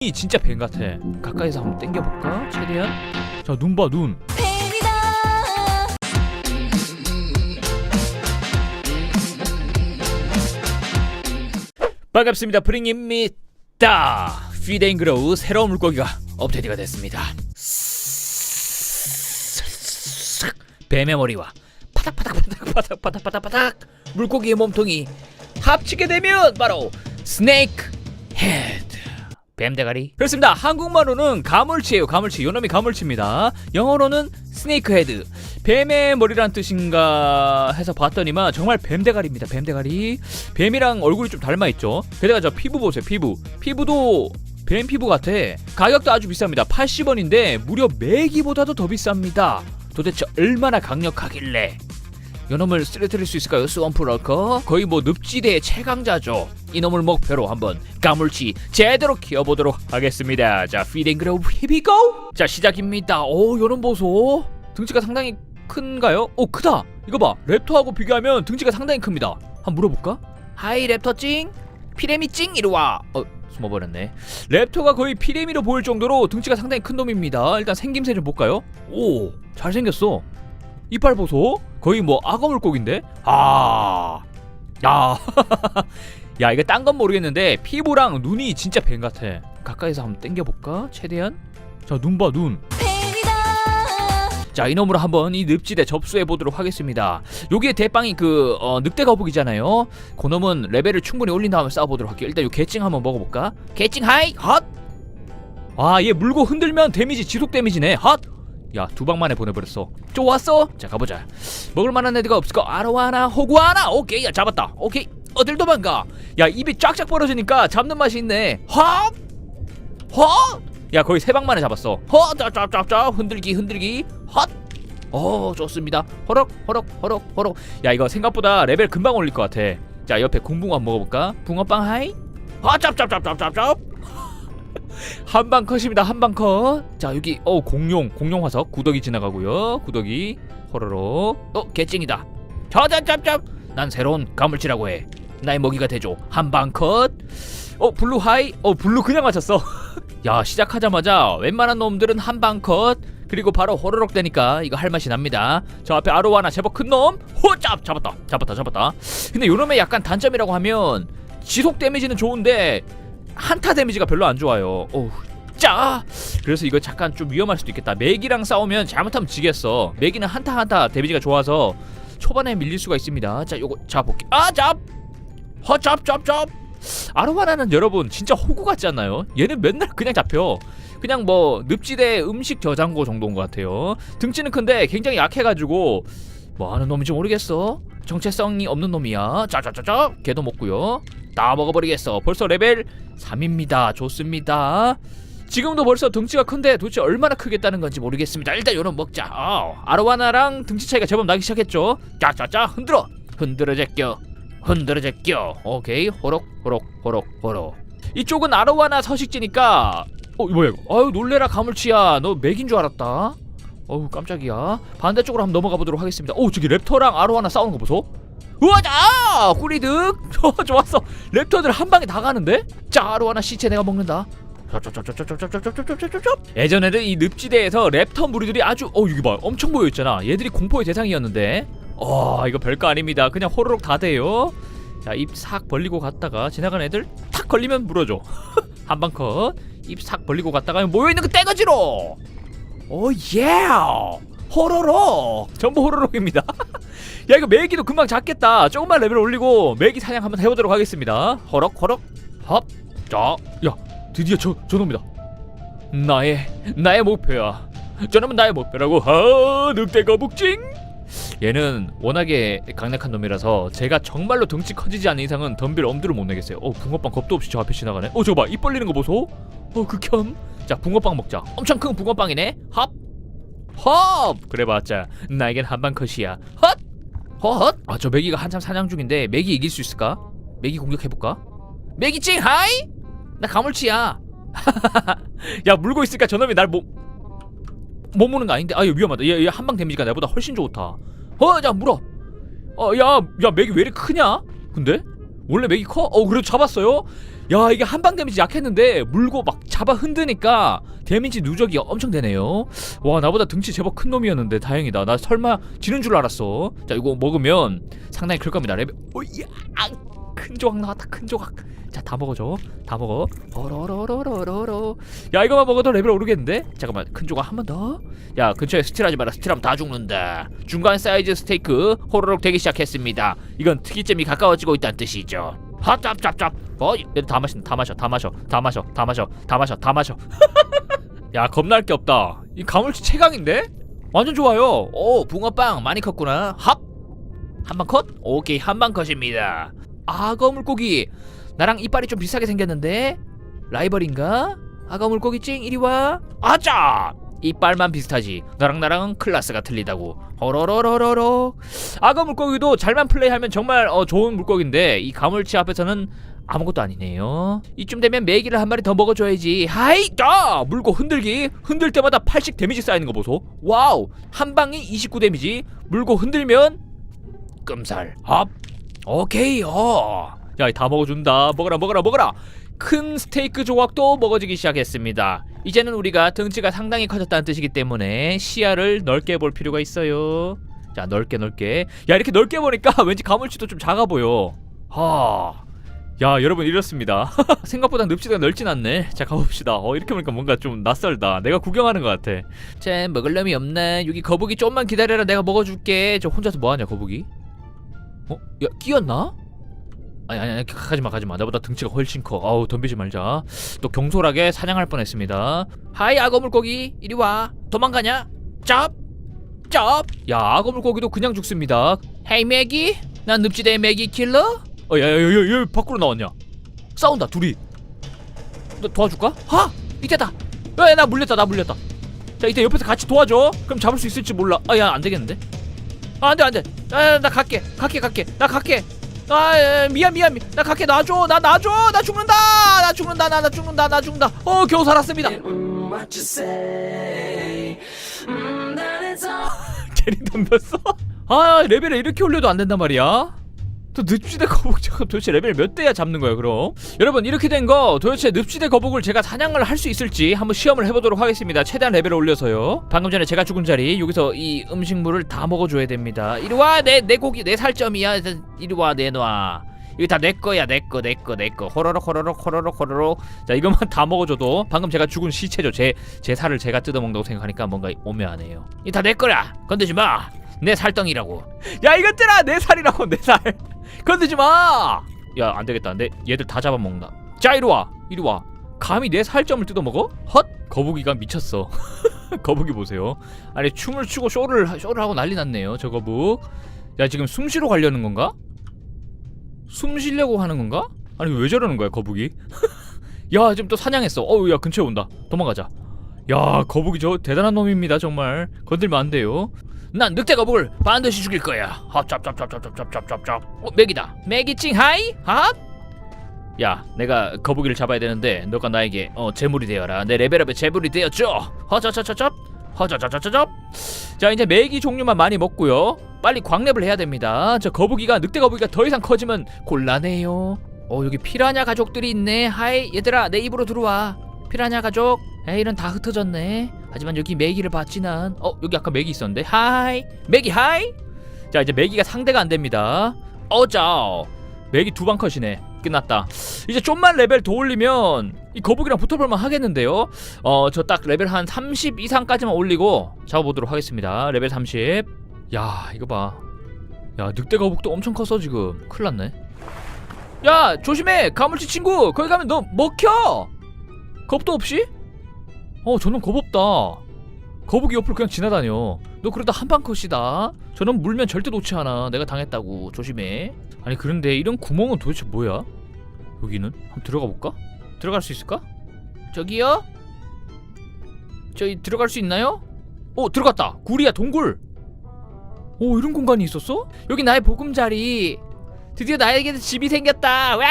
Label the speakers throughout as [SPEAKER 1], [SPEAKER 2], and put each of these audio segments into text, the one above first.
[SPEAKER 1] 이 진짜 뱀 같아. 가까이서 한번 당겨볼까? 최대한. 자, 눈 봐, 눈. 반갑습니다. 프링입니다. 피데잉그로우 새로운 물고기가 업데이트가 됐습니다. 뱀의 머리와 파닥파닥파닥파닥 파닥파닥파닥 물고기의 몸통이 합치게 되면 바로 스네이크 헤드 뱀 대가리? 그렇습니다. 한국말로는 가물치예요. 가물치. 요놈이 가물치입니다. 영어로는 스네이크 헤드. 뱀의 머리란 뜻인가 해서 봤더니만 정말 뱀 대가리입니다. 뱀 대가리. 뱀이랑 얼굴이 좀 닮아있죠. 게다가 저 피부 보세요. 피부. 피부도 뱀 피부 같아. 가격도 아주 비쌉니다. 80원인데 무려 메기보다도 더 비쌉니다. 도대체 얼마나 강력하길래? 이놈을 쓰러뜨릴 수 있을까요? 스원프 럴커? 거의 뭐 늪지대의 최강자죠. 이놈을 목표로 한번 가물치 제대로 키워보도록 하겠습니다. 자, 피딩그로 히비고. 자, 시작입니다. 오, 요놈 보소. 등치가 상당히 큰가요? 오, 크다. 이거 봐. 랩터하고 비교하면 등치가 상당히 큽니다. 한번 물어볼까? 하이 랩터 찡. 피레미 찡 이리 와. 어, 숨어버렸네. 랩터가 거의 피레미로 보일 정도로 등치가 상당히 큰 놈입니다. 일단 생김새 좀 볼까요? 오, 잘생겼어. 이빨 보소. 거의 뭐 악어 물고기인데. 아, 야, 야 이거 딴건 모르겠는데 피부랑 눈이 진짜 뱀 같아. 가까이서 한번 당겨 볼까? 최대한. 자, 눈 봐, 눈. 자, 이놈으로 한번 이 늪지대 접수해 보도록 하겠습니다. 여기에 대빵이 그 어, 늑대 거북이잖아요. 그놈은 레벨을 충분히 올린 다음에 싸워보도록 할게요. 일단 요 개찡 한번 먹어볼까? 개찡 하이 헛. 아, 얘 물고 흔들면 데미지 지속 데미지네. 헛. 야, 두 방만에 보내버렸어. 좋았어. 자, 가보자. 먹을 만한 애들가 없을까? 아로하나, 호구하나. 오케이, 야 잡았다. 오케이. 어딜 도망가? 야, 입이 쫙쫙 벌어지니까 잡는 맛이 있네. 헛. 헛. 야, 거의 세 방만에 잡았어. 헛, 짭짭짭짭. 흔들기, 흔들기. 헛. 어, 좋습니다. 허럭, 허럭, 허럭, 허럭. 야, 이거 생각보다 레벨 금방 올릴 것 같아. 자, 옆에 궁붕어 한번 먹어볼까? 붕어빵 하이. 아, 짭짭짭짭짭짭. 한방 컷입니다. 한방 컷. 자 여기 어 공룡 공룡 화석 구더기 지나가고요. 구더기 호로록. 어 개찡이다. 저저짭짭. 난 새로운 가물치라고 해. 나의 먹이가 되죠. 한방 컷. 어 블루 하이. 어 블루 그냥 맞췄어. 야 시작하자마자 웬만한 놈들은 한방 컷. 그리고 바로 호로록 되니까 이거 할 맛이 납니다. 저 앞에 아로와나 제법 큰 놈. 호짭 잡았다. 잡았다. 잡았다. 근데 요놈의 약간 단점이라고 하면 지속 데미지는 좋은데 한타 데미지가 별로 안 좋아요. 어우, 짜. 그래서 이거 잠깐 좀 위험할 수도 있겠다. 맥이랑 싸우면 잘못하면 지겠어. 맥이는 한타 한타 데미지가 좋아서 초반에 밀릴 수가 있습니다. 자, 요거 잡볼게. 아, 잡. 허잡 잡잡. 아로하나는 여러분 진짜 호구 같지 않나요? 얘는 맨날 그냥 잡혀. 그냥 뭐 늪지대 음식 저장고 정도인 것 같아요. 등치는 큰데 굉장히 약해가지고 뭐 하는 놈인지 모르겠어. 정체성이 없는 놈이야. 짜자자자. 걔도 먹고요. 다 먹어버리겠어. 벌써 레벨 3입니다. 좋습니다. 지금도 벌써 등치가 큰데 도대체 얼마나 크겠다는 건지 모르겠습니다. 일단 요런 먹자. 아, 아로하나랑 등치 차이가 제법 나기 시작했죠. 짜짜짜 흔들어. 흔들어 제껴. 흔들어 제껴. 오케이. 호록 호록 호록 호록. 이쪽은 아로하나 서식지니까 어, 뭐야 이거? 아유 놀래라 가물치야. 너 맥인 줄 알았다. 어우 깜짝이야. 반대쪽으로 한번 넘어가 보도록 하겠습니다. 오 저기 랩터랑 아로하나 싸우는 거 보소. 우와자! 후리득! 어, 좋았어. 랩터들 한 방에 다 가는데? 자, 아로하나 시체 내가 먹는다. 예전에는 이 늪지대에서 랩터 무리들이 아주 어 여기 봐 엄청 모여있잖아 얘들이 공포의 대상이었는데 어 이거 별거 아닙니다. 그냥 호로록 다 돼요. 자 입 싹 벌리고 갔다가 지나간 애들 탁 걸리면 물어줘. 한방 컷입 싹 벌리고 갔다가 모여있는 그 떼거지로. 오예 호로록. 전부 호로록입니다. 야 이거 매기도 금방 잡겠다. 조금만 레벨 올리고 매기 사냥 한번 해보도록 하겠습니다. 허럭 헙자야 드디어 저 저놈이다. 나의 나의 목표야. 저놈은 나의 목표라고. 아 늑대 거북징 얘는 워낙에 강력한 놈이라서 제가 정말로 덩치 커지지 않는 이상은 덤빌 엄두를 못 내겠어요. 어 붕어빵 겁도 없이 저 앞에 지나가네. 어 저거 봐입 벌리는 거 보소. 어 극혐. 자 붕어빵 먹자. 엄청 큰 붕어빵이네. 헙 헙 그래봤자 나에겐 한방 컷이야. 헛! 헛? 아저 메기가 한참 사냥 중인데 메기 이길 수 있을까? 메기 공격해볼까? 메기찡! 하이? 나 가물치야. 야 물고 있으니까 저놈이 날 못 못 무는 거 아닌데? 아 이거 위험하다. 얘, 얘 한방 데미지가 나보다 훨씬 좋다. 어야 물어. 어야야 맥이 왜 이렇게 크냐? 근데? 원래 맥이 커? 어 그래도 잡았어요? 야 이게 한방 데미지 약했는데 물고 막 잡아 흔드니까 데미지 누적이 엄청 되네요. 와 나보다 등치 제법 큰 놈이었는데 다행이다. 나 설마 지는 줄 알았어. 자 이거 먹으면 상당히 클 겁니다. 레벨 오야 큰 조각 나왔다 큰 조각. 자 다 먹어줘. 다 먹어. 어러러러러러러. 야 이거만 먹어도 레벨 오르겠는데? 잠깐만 큰 조각 한 번 더? 야 근처에 스틸하지 마라. 스틸하면 다 죽는다. 중간 사이즈 스테이크 호로록 되기 시작했습니다. 이건 특이점이 가까워지고 있다는 뜻이죠. 핫짭짭짭. 어 얘들 다 마신다 다 마셔 다 마셔 다 마셔 다 마셔 다 마셔 다 마셔. 야 겁날 게 없다. 이 가물치 최강인데? 완전 좋아요. 오 붕어빵 많이 컸구나. 합 한방 컷? 오케이 한방 컷입니다 악어 물고기. 나랑 이빨이 좀 비슷하게 생겼는데? 라이벌인가? 악어 물고기 찡 이리 와. 아짜! 이빨만 비슷하지. 너랑 나랑은 클래스가 틀리다고. 허러러러러러. 악어 물고기도 잘만 플레이하면 정말 어, 좋은 물고기인데 이 가물치 앞에서는 아무것도 아니네요. 이쯤 되면 메기를 한 마리 더 먹어줘야지. 하이! 야 물고 흔들기. 흔들 때마다 80 데미지 쌓이는 거 보소. 와우! 한 방에 29 데미지. 물고 흔들면 끔살. 합 오케이 어 야 다 먹어준다 먹어라 먹어라 먹어라 큰 스테이크 조각도 먹어지기 시작했습니다. 이제는 우리가 등치가 상당히 커졌다는 뜻이기 때문에 시야를 넓게 볼 필요가 있어요. 자, 넓게 넓게. 야, 이렇게 넓게 보니까 왠지 가물치도 좀 작아 보여. 하. 야, 여러분 이렇습니다. 생각보다 늪지대가 넓진 않네. 자, 가봅시다. 어, 이렇게 보니까 뭔가 좀 낯설다. 내가 구경하는 것 같아. 쟤 먹을 놈이 없네. 여기 거북이 좀만 기다려라. 내가 먹어줄게. 저 혼자서 뭐하냐, 거북이? 어? 야, 끼었나? 아니 아니 아니 가지마 가지마. 나보다 등치가 훨씬 커. 아우 덤비지 말자. 또 경솔하게 사냥할 뻔했습니다. 하이 악어 물고기. 이리 와. 도망가냐? 짭 짭 야 악어 물고기도 그냥 죽습니다. 헤이 매기. 난 늪지대의 매기 킬러? 어 야야야야 밖으로 나왔냐? 싸운다 둘이. 너 도와줄까? 하! 이때다. 야나 물렸다 나 물렸다. 자 이때 옆에서 같이 도와줘. 그럼 잡을 수 있을지 몰라. 아야 안 되겠는데 아, 안돼 안돼. 아, 나 갈게 갈게 갈게. 나 갈게. 아 에, 미안 미안 미안. 나 갈게. 놔줘 나 놔줘. 나 죽는다. 나 죽는다 나, 나 죽는다 나 죽는다. 어 겨우 살았습니다.
[SPEAKER 2] All.
[SPEAKER 1] 괜히 덤볐어 아 레벨을 이렇게 올려도 안 된단 말이야 또 늪지대 거북 저거 도대체 레벨 몇 대야 잡는 거야 그럼? 여러분 이렇게 된 거 도대체 늪지대 거북을 제가 사냥을 할 수 있을지 한번 시험을 해보도록 하겠습니다. 최대한 레벨을 올려서요. 방금 전에 제가 죽은 자리 여기서 이 음식물을 다 먹어줘야 됩니다. 이리 와 내 내 고기 내 살점이야. 이리 와 내놔. 이거 다 내 거야 내 거 내 거 내 거. 호로록 호로록 호로록 호로록. 자 이것만 다 먹어줘도 방금 제가 죽은 시체죠. 제 제 살을 제가 뜯어먹는다고 생각하니까 뭔가 오묘하네요. 이 다 내 거야. 건드지 마내 살덩이라고. 야 이것들아 내 살이라고 내살 건드지 마! 야, 안 되겠다. 내 얘들 다 잡아먹는다. 자, 이리 와. 이리 와. 감히 내 살점을 뜯어먹어? 헛! 거북이가 미쳤어. 거북이 보세요. 아니, 춤을 추고 쇼를, 쇼를 하고 난리 났네요. 저 거북. 야, 지금 숨 쉬러 가려는 건가? 숨 쉬려고 하는 건가? 아니, 왜 저러는 거야, 거북이? 야, 지금 또 사냥했어. 어우, 야, 근처에 온다. 도망가자. 야, 거북이 저 대단한 놈입니다, 정말. 건들면 안 돼요. 난 늑대 거북을 반드시 죽일 거야. 합짭짭짭짭짭짭짭짭. 어, 맥이다. 맥이 찡 하이? 핫? 야, 내가 거북이를 잡아야 되는데 너가 나에게 어 재물이 되어라. 내 레벨업에 재물이 되었죠. 허자자자잡. 허자자자자잡. 자, 이제 메기 종류만 많이 먹고요. 빨리 광랩을 해야 됩니다. 저 거북이가 늑대 거북이가 더 이상 커지면 곤란해요. 어, 여기 피라냐 가족들이 있네. 하이, 얘들아, 내 입으로 들어와. 피라냐 가족. 에이런 다 흩어졌네. 하지만 여기 메기를 봤지 난. 어 여기 아까 메기 있었는데. 하이 메기 하이. 자 이제 메기가 상대가 안 됩니다. 어자 메기 두 방 컷이네. 끝났다. 이제 좀만 레벨 더 올리면 이 거북이랑 붙어볼만 하겠는데요. 어 저 딱 레벨 한 30 이상까지만 올리고 잡아보도록 하겠습니다. 레벨 30. 야 이거 봐. 야 늑대 거북도 엄청 컸어 지금. 큰일 났네. 야 조심해 가물치 친구 거기 가면 너 먹혀. 겁도 없이? 어 저놈 겁 없다. 거북이 옆으로 그냥 지나다녀. 너 그러다 한방 컷이다. 저놈 물면 절대 놓지 않아. 내가 당했다고. 조심해. 아니 그런데 이런 구멍은 도대체 뭐야? 여기는? 한번 들어가 볼까? 들어갈 수 있을까? 저기요? 저기 들어갈 수 있나요? 오 들어갔다. 굴이야 동굴. 오 이런 공간이 있었어? 여기 나의 보금자리. 드디어 나에게 집이 생겼다. 와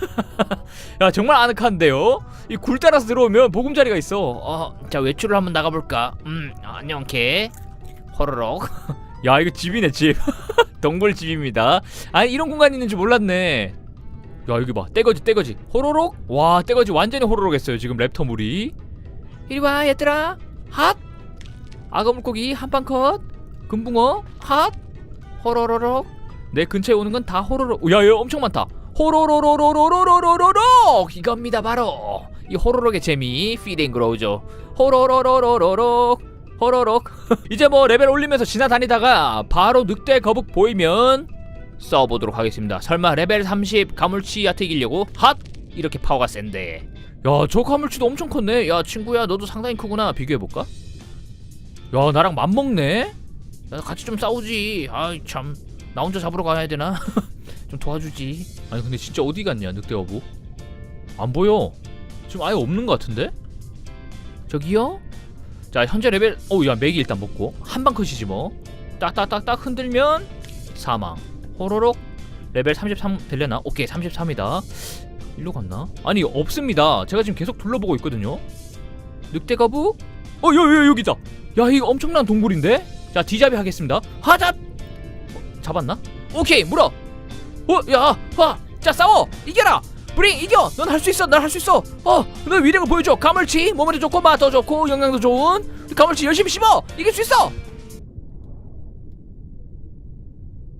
[SPEAKER 1] 야 정말 아늑한데요? 이 굴 따라서 들어오면 보금자리가 있어. 어, 자 외출을 한번 나가볼까? 음, 안녕 개. 호로록. 야 이거 집이네 집. 동굴 집입니다. 아 이런 공간이 있는 줄 몰랐네. 야 여기 봐 떼거지 떼거지 호로록 와 떼거지 완전히 호로록 했어요 지금 랩터 물이 이리 와 얘들아 핫 악어 물고기 한판 컷 금붕어 핫 호로로록 내 근처에 오는 건 다 호로록 야얘 엄청 많다 호로로로로로로로로로록 이겁니다 바로. 이 호로록의 재미 피딩 그로우죠 호로로로로로록. 호로록. 이제 뭐 레벨 올리면서 지나다니다가 바로 늑대 거북 보이면 써보도록 하겠습니다. 설마 레벨 30 가물치 야트 이기려고? 핫! 이렇게 파워가 센데. 야 저 가물치도 엄청 컸네. 야 친구야 너도 상당히 크구나. 비교해볼까? 야 나랑 맘먹네? 야, 같이 좀 싸우지. 아이 참. 나 혼자 잡으러 가야 되나 좀 도와주지. 아니 근데 진짜 어디 갔냐 늑대 어부? 안 보여. 지금 아예 없는 것 같은데? 저기요? 자 현재 레벨 어우야 맥이 일단 먹고. 한 방 컷이지 뭐. 딱딱딱딱 흔들면 사망. 호로록. 레벨 33 되려나? 오케이 33이다. 일로 갔나? 아니 없습니다. 제가 지금 계속 둘러보고 있거든요. 늑대 거북 어 여, 여, 여기다. 야 이거 엄청난 동굴인데? 자 디자비 하겠습니다. 하잡! 어, 잡았나? 오케이 물어 어 야 와 자 싸워. 이겨라. 브링 이겨. 넌 할 수 있어. 난 할 수 있어. 어 너 위력을 보여줘. 가물치. 몸에도 좋고 맛도 좋고 영양도 좋은. 가물치 열심히 씹어. 이길 수 있어.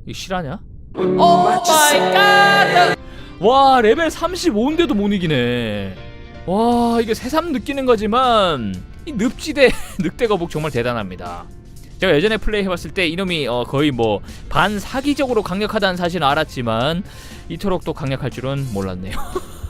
[SPEAKER 1] 이 실화냐? 오 마이 갓! 와 레벨 35인데도 못 이기네. 와 이게 새삼 느끼는 거지만 이 늪지대 늑대 거북 정말 대단합니다 제가 예전에 플레이 해봤을 때 이놈이 어, 거의 뭐 반사기적으로 강력하다는 사실은 알았지만 이토록 또 강력할 줄은 몰랐네요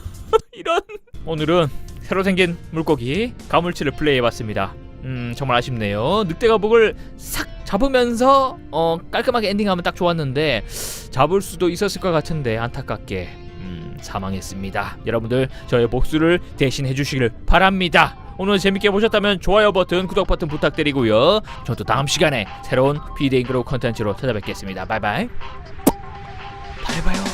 [SPEAKER 1] 이런 오늘은 새로 생긴 물고기 가물치를 플레이해봤습니다 음 정말 아쉽네요 늑대 거북을 싹 잡으면서 어 깔끔하게 엔딩하면 딱 좋았는데 잡을 수도 있었을 것 같은데 안타깝게 음, 사망했습니다. 여러분들 저의 복수를 대신해 주시길 바랍니다. 오늘 재밌게 보셨다면 좋아요 버튼, 구독 버튼 부탁드리고요. 저도 다음 시간에 새로운 비데잉 그룹 컨텐츠로 찾아뵙겠습니다. 바이바이. 봐요.